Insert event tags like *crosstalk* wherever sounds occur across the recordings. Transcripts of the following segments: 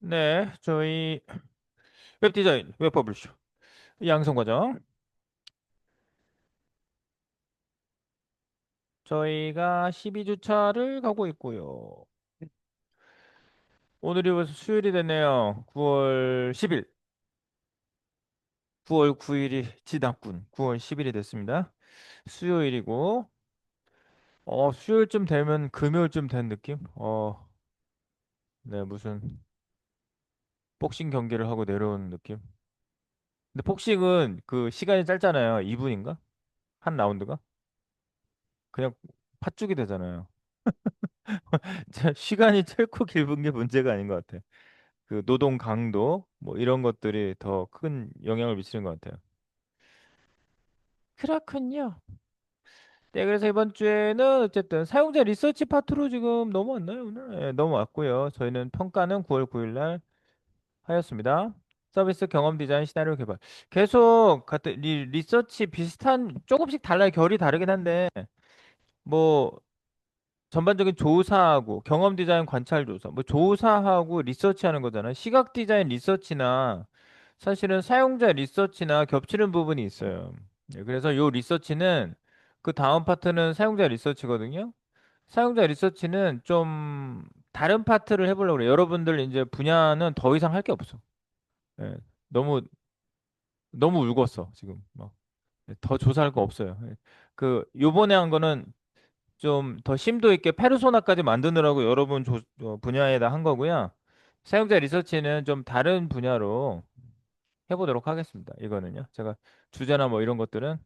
네, 저희 웹 디자인, 웹 퍼블리셔, 양성 과정. 저희가 12주차를 가고 있고요. 오늘이 벌써 수요일이 됐네요. 9월 10일. 9월 9일이 지났군. 9월 10일이 됐습니다. 수요일이고, 어, 수요일쯤 되면 금요일쯤 된 느낌? 어, 네, 무슨 복싱 경기를 하고 내려오는 느낌? 근데 복싱은 그 시간이 짧잖아요. 2분인가? 한 라운드가? 그냥 팥죽이 되잖아요. *laughs* 자, 시간이 짧고 길은 게 문제가 아닌 것 같아. 그 노동 강도 뭐 이런 것들이 더 큰 영향을 미치는 것 같아요. 그렇군요. 네, 그래서 이번 주에는 어쨌든 사용자 리서치 파트로 지금 넘어왔나요, 오늘? 네, 넘어왔고요. 저희는 평가는 9월 9일 날 하였습니다. 서비스 경험 디자인 시나리오 개발. 계속 같은 리, 리서치 비슷한 조금씩 달라요. 결이 다르긴 한데 뭐 전반적인 조사하고 경험 디자인 관찰 조사, 뭐 조사하고 리서치하는 거잖아요. 시각 디자인 리서치나 사실은 사용자 리서치나 겹치는 부분이 있어요. 네, 그래서 요 리서치는 그 다음 파트는 사용자 리서치거든요. 사용자 리서치는 좀 다른 파트를 해보려고 그래요. 여러분들 이제 분야는 더 이상 할 게 없어. 예, 너무 너무 울궜어 지금. 뭐. 예, 더 조사할 거 없어요. 예. 그 요번에 한 거는 좀 더 심도 있게 페르소나까지 만드느라고 여러분 조, 어, 분야에다 한 거고요. 사용자 리서치는 좀 다른 분야로 해보도록 하겠습니다. 이거는요. 제가 주제나 뭐 이런 것들은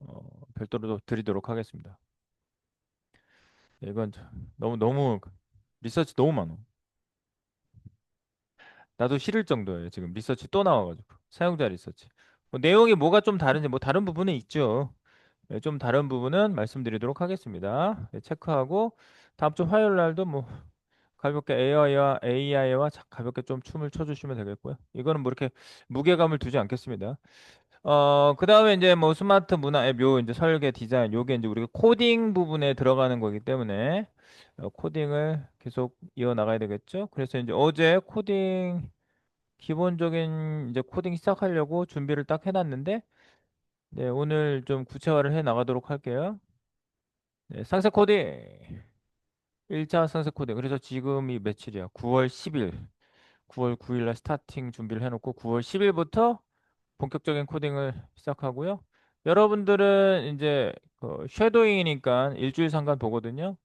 어, 별도로 드리도록 하겠습니다. 이건 참 너무 너무 리서치 너무 많어. 나도 싫을 정도예요. 지금 리서치 또 나와가지고 사용자 리서치. 뭐 내용이 뭐가 좀 다른지 뭐 다른 부분은 있죠. 네, 좀 다른 부분은 말씀드리도록 하겠습니다. 네, 체크하고 다음 주 화요일 날도 뭐 가볍게 AI와 AI와 가볍게 좀 춤을 춰주시면 되겠고요. 이거는 뭐 이렇게 무게감을 두지 않겠습니다. 어, 그 다음에 이제 뭐 스마트 문화 앱, 요 이제 설계 디자인, 요게 이제 우리가 코딩 부분에 들어가는 거기 때문에 어, 코딩을 계속 이어나가야 되겠죠. 그래서 이제 어제 코딩, 기본적인 이제 코딩 시작하려고 준비를 딱 해놨는데, 네, 오늘 좀 구체화를 해 나가도록 할게요. 네, 상세 코딩. 1차 상세 코딩. 그래서 지금이 며칠이야? 9월 10일. 9월 9일 날 스타팅 준비를 해놓고 9월 10일부터 본격적인 코딩을 시작하고요. 여러분들은 이제 그 쉐도잉이니까 일주일 상간 보거든요.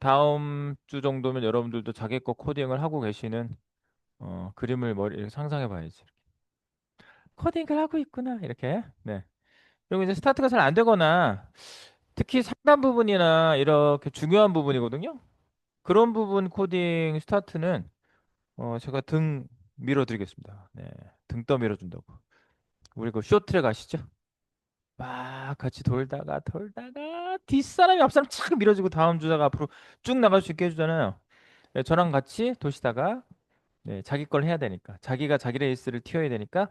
다음 주 정도면 여러분들도 자기 거 코딩을 하고 계시는 어, 그림을 머리에 상상해 봐야지. 코딩을 하고 있구나. 이렇게. 네. 그리고 이제 스타트가 잘 안 되거나 특히 상단 부분이나 이렇게 중요한 부분이거든요. 그런 부분 코딩 스타트는 어, 제가 등 밀어 드리겠습니다. 네. 등 떠 밀어 준다고. 우리 그 쇼트랙 아시죠? 막 같이 돌다가 돌다가 뒷사람이 앞사람 착 밀어주고 다음 주자가 앞으로 쭉 나갈 수 있게 해주잖아요. 네, 저랑 같이 도시다가 네, 자기 걸 해야 되니까 자기가 자기 레이스를 튀어야 되니까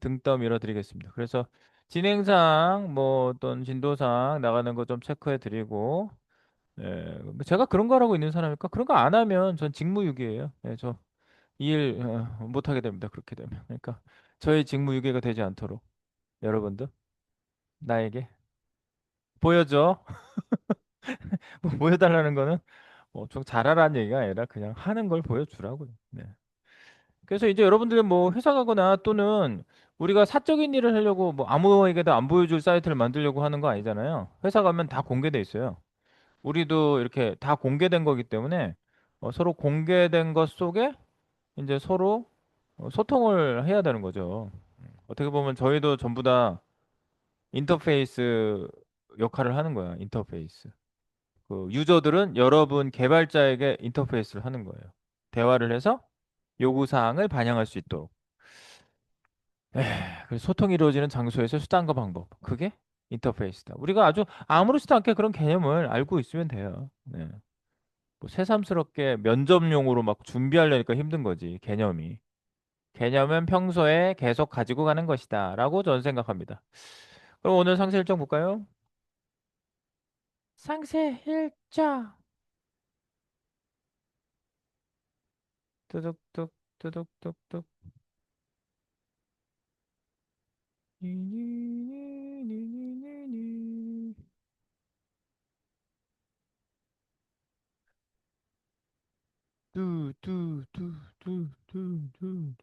등 떠 밀어 드리겠습니다. 그래서 진행상 뭐 어떤 진도상 나가는 거 좀 체크해 드리고 네, 뭐 제가 그런 거 하고 있는 사람일까? 그런 거 안 하면 전 직무유기예요. 네, 저일 못하게 됩니다. 그렇게 되면. 그러니까 저의 직무유기가 되지 않도록 여러분들 나에게 보여줘. *laughs* 뭐 보여달라는 거는 뭐좀 잘하라는 얘기가 아니라 그냥 하는 걸 보여주라고요. 네. 그래서 이제 여러분들 뭐 회사 가거나 또는 우리가 사적인 일을 하려고 뭐 아무에게도 안 보여줄 사이트를 만들려고 하는 거 아니잖아요. 회사 가면 다 공개돼 있어요. 우리도 이렇게 다 공개된 거기 때문에 어, 서로 공개된 것 속에 이제 서로 어, 소통을 해야 되는 거죠. 어떻게 보면 저희도 전부 다 인터페이스 역할을 하는 거야. 인터페이스. 그 유저들은 여러분 개발자에게 인터페이스를 하는 거예요. 대화를 해서 요구 사항을 반영할 수 있도록. 그래서 소통이 이루어지는 장소에서 수단과 방법. 그게 인터페이스다. 우리가 아주 아무렇지도 않게 그런 개념을 알고 있으면 돼요. 네. 뭐 새삼스럽게 면접용으로 막 준비하려니까 힘든 거지, 개념이. 개념은 평소에 계속 가지고 가는 것이다. 라고 저는 생각합니다. 그럼 오늘 상세 일정 볼까요? 상세 일정. 뚜둑뚜둑 뚜둑뚜둑. 니니니니니니니. 뚜뚜뚜뚜뚜뚜.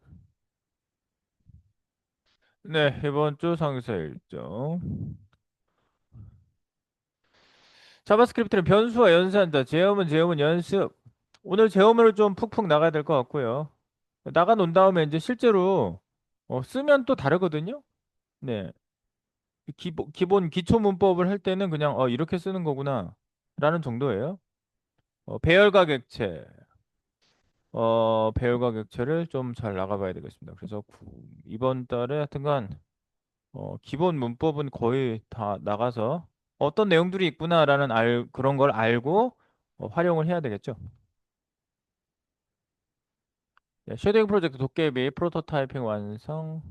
네, 이번 주 상세 일정. 자바스크립트는 변수와 연산자, 제어문, 제어문 연습. 오늘 제어문을 좀 푹푹 나가야 될 것 같고요. 나가 놓은 다음에 이제 실제로 어, 쓰면 또 다르거든요. 네. 기본, 기본 기초 문법을 할 때는 그냥 어, 이렇게 쓰는 거구나 라는 정도예요. 어, 배열과 객체. 어, 배열과 객체를 좀 잘 나가봐야 되겠습니다. 그래서 구- 이번 달에 하여튼간 어, 기본 문법은 거의 다 나가서 어떤 내용들이 있구나라는 알, 그런 걸 알고 어, 활용을 해야 되겠죠. 네, 쉐딩 프로젝트 도깨비 프로토타이핑 완성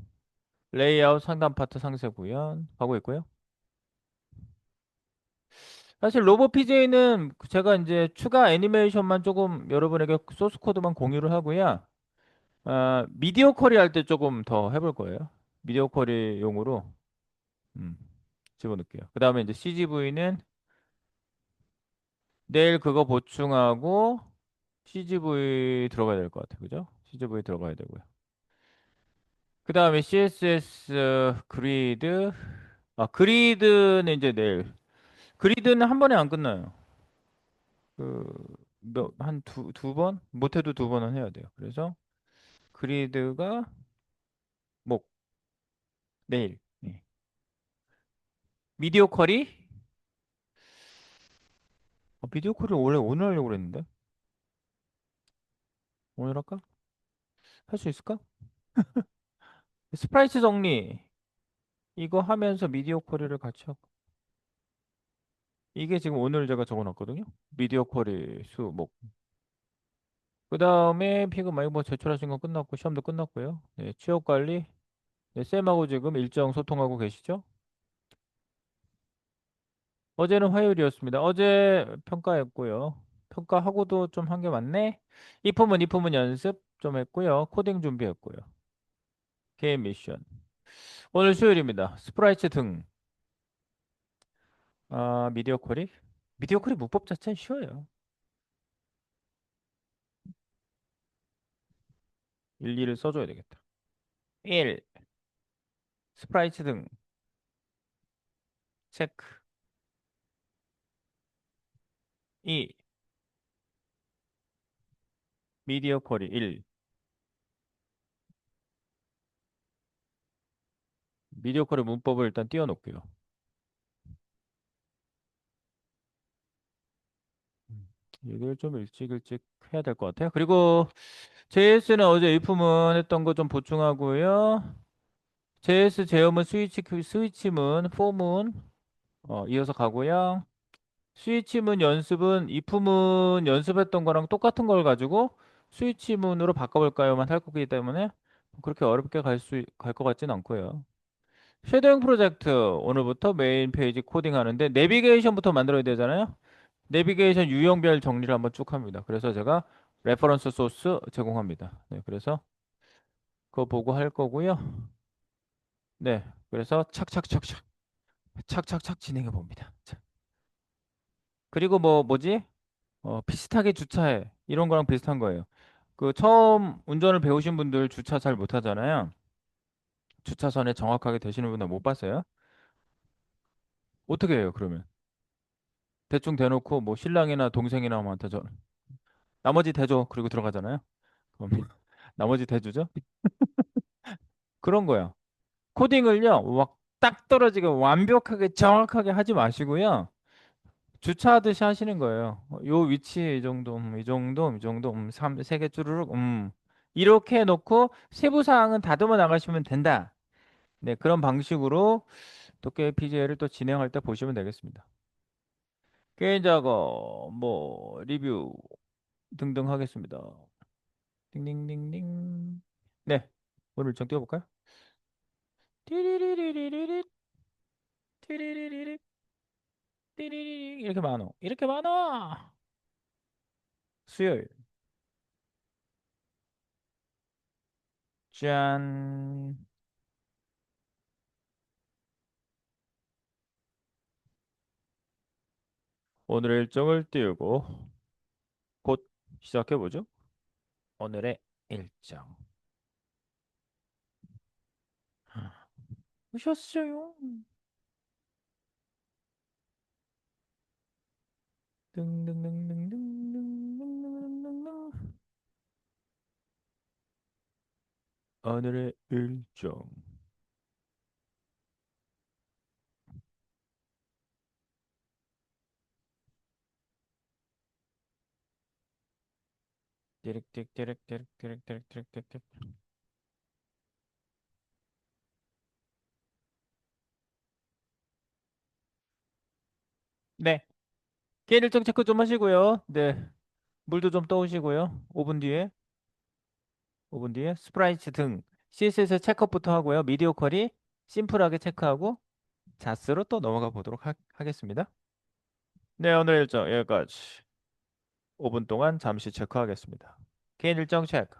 레이아웃 상단 파트 상세 구현 하고 있고요. 사실 로보 PJ는 제가 이제 추가 애니메이션만 조금 여러분에게 소스 코드만 공유를 하고요. 아, 미디어 쿼리 할 때 조금 더 해볼 거예요. 미디어 쿼리용으로 음, 집어넣을게요. 그 다음에 이제 CGV는 내일 그거 보충하고 CGV 들어가야 될 것 같아요. 그죠? CGV 들어가야 되고요. 그 다음에 CSS 그리드 아 그리드는 이제 내일 그리드는 한 번에 안 끝나요. 그한 두 두 번? 못해도 두 번은 해야 돼요. 그래서 그리드가 목 내일 네. 미디어 쿼리 어, 미디어 쿼리 원래 오늘 하려고 그랬는데 오늘 할까? 할 수 있을까? *laughs* 스프라이트 정리 이거 하면서 미디어 쿼리를 같이 하고 이게 지금 오늘 제가 적어놨거든요. 미디어 쿼리 수목 그 다음에 피그 마 이거 뭐 제출하신 건 끝났고 시험도 끝났고요. 네, 취업 관리 네, 쌤하고 지금 일정 소통하고 계시죠? 어제는 화요일이었습니다. 어제 평가했고요. 평가하고도 좀 한 게 많네. 이 품은 이 품은 연습 좀 했고요. 코딩 준비했고요. 게임 미션. 오늘 수요일입니다. 스프라이트 등. 아, 미디어 쿼리? 미디어 쿼리 문법 자체는 쉬워요. 일일을 써줘야 되겠다. 1. 스프라이트 등. 체크. 2. 미디어 쿼리 1. 미디어 쿼리 문법을 일단 띄워놓을게요. 음, 이걸 좀 일찍 일찍 해야 될 것 같아요. 그리고 JS는 어제 일품은 했던 거 좀 보충하고요. JS 제어문 스위치 그 스위치문 포문 어, 이어서 가고요. 스위치문 연습은 이품은 연습했던 거랑 똑같은 걸 가지고 스위치문으로 바꿔볼까요만 할 거기 때문에 그렇게 어렵게 갈 수 갈 것 같진 않고요. 쉐도잉 프로젝트 오늘부터 메인 페이지 코딩 하는데 내비게이션부터 만들어야 되잖아요. 내비게이션 유형별 정리를 한번 쭉 합니다. 그래서 제가 레퍼런스 소스 제공합니다. 네, 그래서 그거 보고 할 거고요. 네, 그래서 착착착착 착착착 진행해 봅니다. 자. 그리고 뭐 뭐지? 어, 비슷하게 주차해 이런 거랑 비슷한 거예요. 그 처음 운전을 배우신 분들 주차 잘 못하잖아요. 주차선에 정확하게 되시는 분들 못 봤어요? 어떻게 해요, 그러면? 대충 대놓고 뭐 신랑이나 동생이나 뭐한테 저 나머지 대줘 그리고 들어가잖아요. 그럼 *laughs* 나머지 대주죠? *laughs* 그런 거야. 코딩을요, 막 딱 떨어지게 완벽하게 정확하게 하지 마시고요. 주차하듯이 하시는 거예요. 어, 요 위치 이 정도, 음, 이 정도, 이 정도, 음, 3, 세개 쭈르륵, 음. 이렇게 해놓고 세부 사항은 다듬어 나가시면 된다. 네, 그런 방식으로 도깨비 PJ를 또 진행할 때 보시면 되겠습니다. 게임 작업, 뭐 리뷰 등등 하겠습니다. 띵띵띵띵. 네, 오늘 일정 띄워볼까요? 띠리리리리리 띠리리리리 띠리리리 이렇게 많어. 이렇게 많아. 수요일. 짠. 오늘의 일정을 띄우고 곧 시작해 보죠. 오늘의 일정. 오셨어요. 등등등등등등등등등등. 오늘의 일정. 디렉딕 디렉딕 디렉 디렉 디렉 디렉 네. 게임 일정 체크 좀 하시고요. 네. 물도 좀 떠오시고요. 5분 뒤에 5분 뒤에 스프라이트 등 CSS 체크업부터 하고요. 미디어 쿼리 심플하게 체크하고 자스로 또 넘어가 보도록 하, 겠습니다 네, 오늘 일정 여기까지. 5분 동안 잠시 체크하겠습니다. 개인 일정 체크.